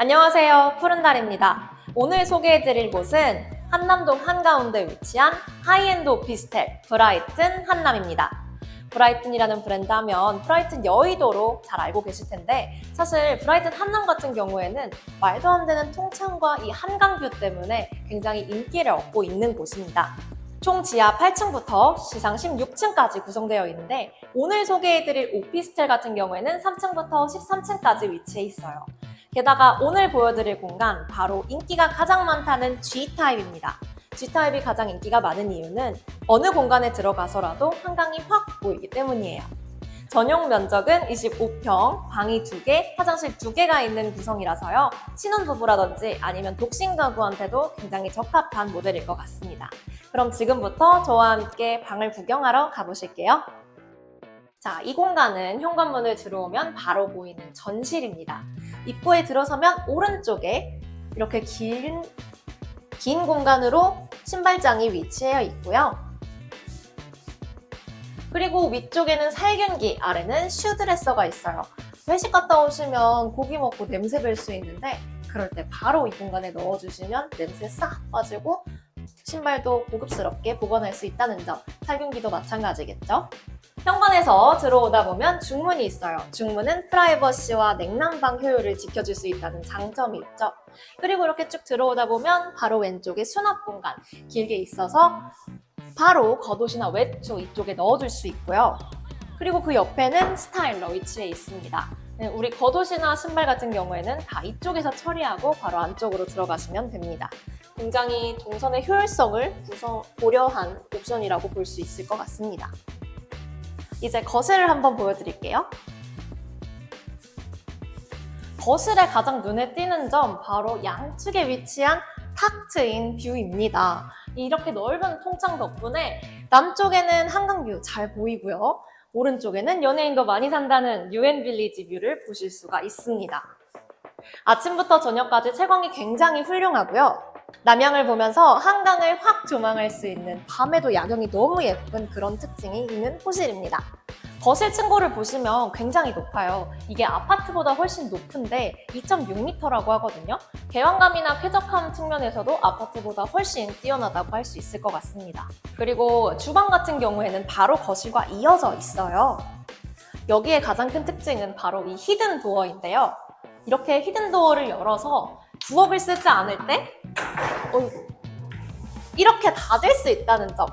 안녕하세요. 푸른달입니다. 오늘 소개해드릴 곳은 한남동 한가운데 위치한 하이엔드 오피스텔 브라이튼 한남입니다. 브라이튼이라는 브랜드 하면 브라이튼 여의도로 잘 알고 계실 텐데 사실 브라이튼 한남 같은 경우에는 말도 안 되는 통창과 이 한강뷰 때문에 굉장히 인기를 얻고 있는 곳입니다. 총 지하 8층부터 시상 16층까지 구성되어 있는데 오늘 소개해드릴 오피스텔 같은 경우에는 3층부터 13층까지 위치해 있어요. 게다가 오늘 보여드릴 공간 바로 인기가 가장 많다는 G타입입니다. G타입이 가장 인기가 많은 이유는 어느 공간에 들어가서라도 한강이 확 보이기 때문이에요. 전용 면적은 25평, 방이 2개, 화장실 2개가 있는 구성이라서요. 신혼부부라든지 아니면 독신 가구한테도 굉장히 적합한 모델일 것 같습니다. 그럼 지금부터 저와 함께 방을 구경하러 가보실게요. 자, 이 공간은 현관문을 들어오면 바로 보이는 전실입니다. 입구에 들어서면 오른쪽에 이렇게 긴, 긴 공간으로 신발장이 위치해 있고요. 그리고 위쪽에는 살균기, 아래는 슈드레서가 있어요. 회식 갔다 오시면 고기 먹고 냄새 뵐 수 있는데 그럴 때 바로 이 공간에 넣어주시면 냄새 싹 빠지고 신발도 고급스럽게 보관할 수 있다는 점, 살균기도 마찬가지겠죠? 현관에서 들어오다 보면 중문이 있어요. 중문은 프라이버시와 냉난방 효율을 지켜줄 수 있다는 장점이 있죠. 그리고 이렇게 쭉 들어오다 보면 바로 왼쪽에 수납 공간 길게 있어서 바로 겉옷이나 외투 이쪽에 넣어줄 수 있고요. 그리고 그 옆에는 스타일러 위치해 있습니다. 네, 우리 겉옷이나 신발 같은 경우에는 다 이쪽에서 처리하고 바로 안쪽으로 들어가시면 됩니다. 굉장히 동선의 효율성을 고려한 옵션이라고 볼 수 있을 것 같습니다. 이제 거실을 한번 보여드릴게요. 거실에 가장 눈에 띄는 점 바로 양측에 위치한 탁 트인 뷰입니다. 이렇게 넓은 통창 덕분에 남쪽에는 한강뷰 잘 보이고요. 오른쪽에는 연예인도 많이 산다는 유엔 빌리지 뷰를 보실 수가 있습니다. 아침부터 저녁까지 채광이 굉장히 훌륭하고요. 남양을 보면서 한강을 확 조망할 수 있는 밤에도 야경이 너무 예쁜 그런 특징이 있는 호실입니다. 거실 층고를 보시면 굉장히 높아요. 이게 아파트보다 훨씬 높은데 2.6m라고 하거든요. 개방감이나 쾌적함 측면에서도 아파트보다 훨씬 뛰어나다고 할 수 있을 것 같습니다. 그리고 주방 같은 경우에는 바로 거실과 이어져 있어요. 여기에 가장 큰 특징은 바로 이 히든 도어인데요. 이렇게 히든 도어를 열어서 부엌을 쓰지 않을 때 어, 이렇게 닫을 수 있다는 점.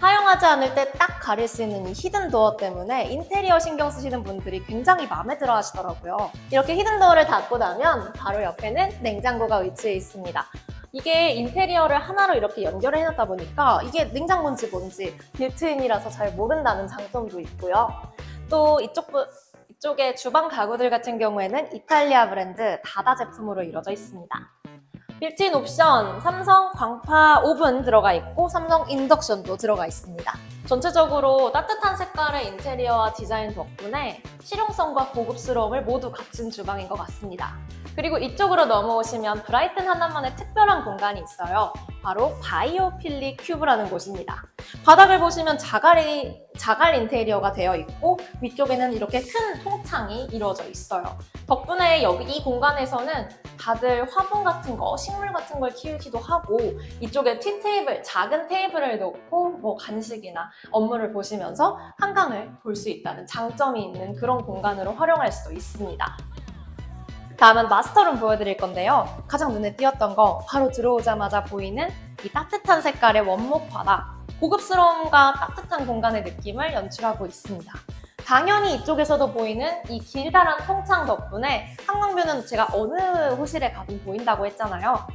사용하지 않을 때 딱 가릴 수 있는 이 히든 도어 때문에 인테리어 신경 쓰시는 분들이 굉장히 마음에 들어 하시더라고요. 이렇게 히든 도어를 닫고 나면 바로 옆에는 냉장고가 위치해 있습니다. 이게 인테리어를 하나로 이렇게 연결을 해놨다 보니까 이게 냉장고인지 뭔지 빌트인이라서 잘 모른다는 장점도 있고요. 또 이쪽 부, 이쪽에 주방 가구들 같은 경우에는 이탈리아 브랜드 다다 제품으로 이루어져 있습니다. 빌트인 옵션 삼성 광파 오븐 들어가 있고 삼성 인덕션도 들어가 있습니다. 전체적으로 따뜻한 색깔의 인테리어와 디자인 덕분에 실용성과 고급스러움을 모두 갖춘 주방인 것 같습니다. 그리고 이쪽으로 넘어오시면 브라이튼 하나만의 특별한 공간이 있어요. 바로 바이오필리 큐브라는 곳입니다. 바닥을 보시면 자갈이, 자갈 인테리어가 되어 있고 위쪽에는 이렇게 큰 통창이 이루어져 있어요. 덕분에 여기 이 공간에서는 다들 화분 같은 거, 식물 같은 걸 키우기도 하고 이쪽에 티 테이블, 작은 테이블을 놓고 뭐 간식이나 업무를 보시면서 한강을 볼 수 있다는 장점이 있는 그런 공간으로 활용할 수도 있습니다. 다음은 마스터룸 보여드릴 건데요. 가장 눈에 띄었던 거 바로 들어오자마자 보이는 이 따뜻한 색깔의 원목 바닥. 고급스러움과 따뜻한 공간의 느낌을 연출하고 있습니다. 당연히 이쪽에서도 보이는 이 길다란 통창 덕분에 한강뷰는 제가 어느 호실에 가든 보인다고 했잖아요.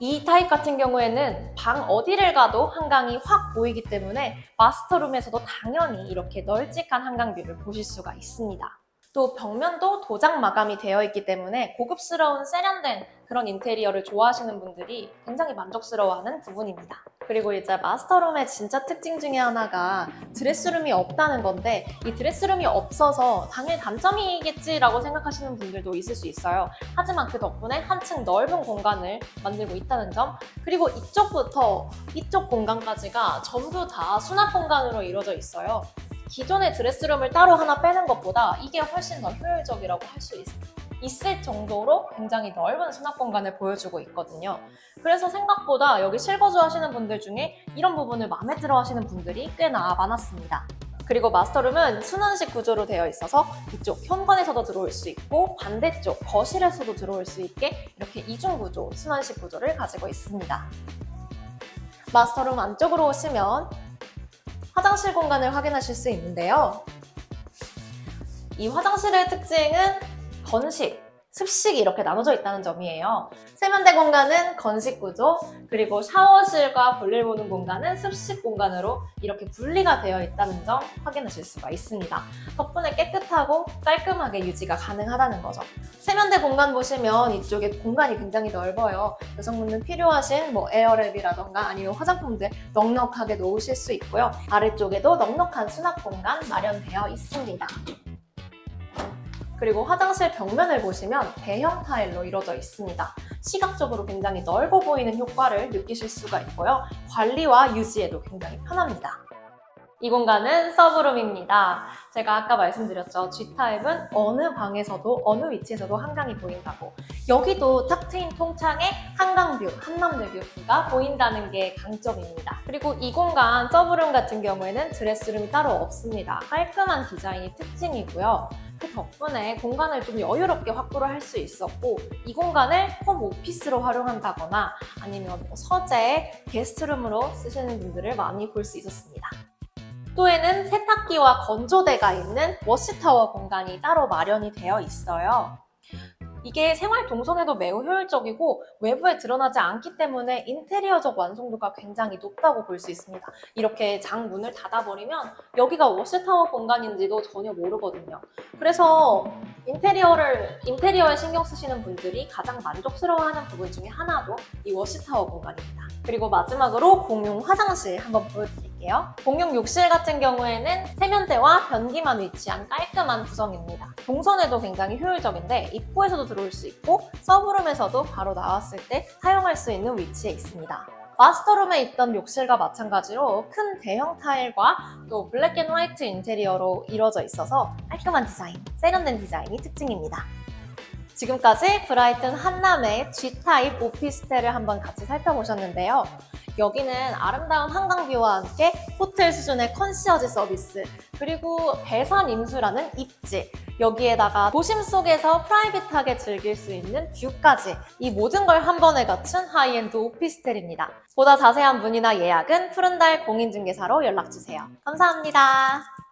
이 타입 같은 경우에는 방 어디를 가도 한강이 확 보이기 때문에 마스터룸에서도 당연히 이렇게 널찍한 한강뷰를 보실 수가 있습니다. 또 벽면도 도장 마감이 되어 있기 때문에 고급스러운 세련된 그런 인테리어를 좋아하시는 분들이 굉장히 만족스러워하는 부분입니다. 그리고 이제 마스터룸의 진짜 특징 중에 하나가 드레스룸이 없다는 건데 이 드레스룸이 없어서 당연히 단점이겠지라고 생각하시는 분들도 있을 수 있어요. 하지만 그 덕분에 한층 넓은 공간을 만들고 있다는 점 그리고 이쪽부터 이쪽 공간까지가 전부 다 수납 공간으로 이루어져 있어요. 기존의 드레스룸을 따로 하나 빼는 것보다 이게 훨씬 더 효율적이라고 할 수. 있을 정도로 굉장히 넓은 수납 공간을 보여주고 있거든요. 그래서 생각보다 여기 실거주 하시는 분들 중에 이런 부분을 마음에 들어 하시는 분들이 꽤나 많았습니다. 그리고 마스터룸은 순환식 구조로 되어 있어서 이쪽 현관에서도 들어올 수 있고 반대쪽 거실에서도 들어올 수 있게 이렇게 이중 구조, 순환식 구조를 가지고 있습니다. 마스터룸 안쪽으로 오시면 화장실 공간을 확인하실 수 있는데요. 이 화장실의 특징은 건식, 습식이 이렇게 나눠져 있다는 점이에요. 세면대 공간은 건식 구조, 그리고 샤워실과 볼일 보는 공간은 습식 공간으로 이렇게 분리가 되어 있다는 점 확인하실 수가 있습니다. 덕분에 깨끗하고 깔끔하게 유지가 가능하다는 거죠. 세면대 공간 보시면 이쪽에 공간이 굉장히 넓어요. 여성분들 필요하신 뭐 에어랩이라던가 아니면 화장품들 넉넉하게 놓으실 수 있고요. 아래쪽에도 넉넉한 수납 공간 마련되어 있습니다. 그리고 화장실 벽면을 보시면 대형 타일로 이루어져 있습니다. 시각적으로 굉장히 넓어 보이는 효과를 느끼실 수가 있고요. 관리와 유지에도 굉장히 편합니다. 이 공간은 서브룸입니다. 제가 아까 말씀드렸죠. G타입은 어느 방에서도 어느 위치에서도 한강이 보인다고. 여기도 탁 트인 통창에 한강뷰, 한남대뷰가 보인다는 게 강점입니다. 그리고 이 공간 서브룸 같은 경우에는 드레스룸이 따로 없습니다. 깔끔한 디자인이 특징이고요. 그 덕분에 공간을 좀 여유롭게 확보를 할 수 있었고 이 공간을 홈 오피스로 활용한다거나 아니면 뭐 서재, 게스트룸으로 쓰시는 분들을 많이 볼 수 있었습니다. 또에는 세탁기와 건조대가 있는 워시타워 공간이 따로 마련이 되어 있어요. 이게 생활 동선에도 매우 효율적이고 외부에 드러나지 않기 때문에 인테리어적 완성도가 굉장히 높다고 볼 수 있습니다. 이렇게 장 문을 닫아버리면 여기가 워시타워 공간인지도 전혀 모르거든요. 그래서 인테리어를 인테리어에 신경 쓰시는 분들이 가장 만족스러워하는 부분 중에 하나도 이 워시타워 공간입니다. 그리고 마지막으로 공용 화장실 한번 보여드릴게요. 공용 욕실 같은 경우에는 세면대와 변기만 위치한 깔끔한 구성입니다. 동선에도 굉장히 효율적인데 입구에서도 들어올 수 있고 서브룸에서도 바로 나왔을 때 사용할 수 있는 위치에 있습니다. 마스터룸에 있던 욕실과 마찬가지로 큰 대형 타일과 또 블랙 앤 화이트 인테리어로 이루어져 있어서 깔끔한 디자인, 세련된 디자인이 특징입니다. 지금까지 브라이튼 한남의 G타입 오피스텔을 한번 같이 살펴보셨는데요. 여기는 아름다운 한강 뷰와 함께 호텔 수준의 컨시어지 서비스, 그리고 배산 임수라는 입지, 여기에다가 도심 속에서 프라이빗하게 즐길 수 있는 뷰까지 이 모든 걸 한 번에 갖춘 하이엔드 오피스텔입니다. 보다 자세한 문의나 예약은 푸른달 공인중개사로 연락주세요. 감사합니다.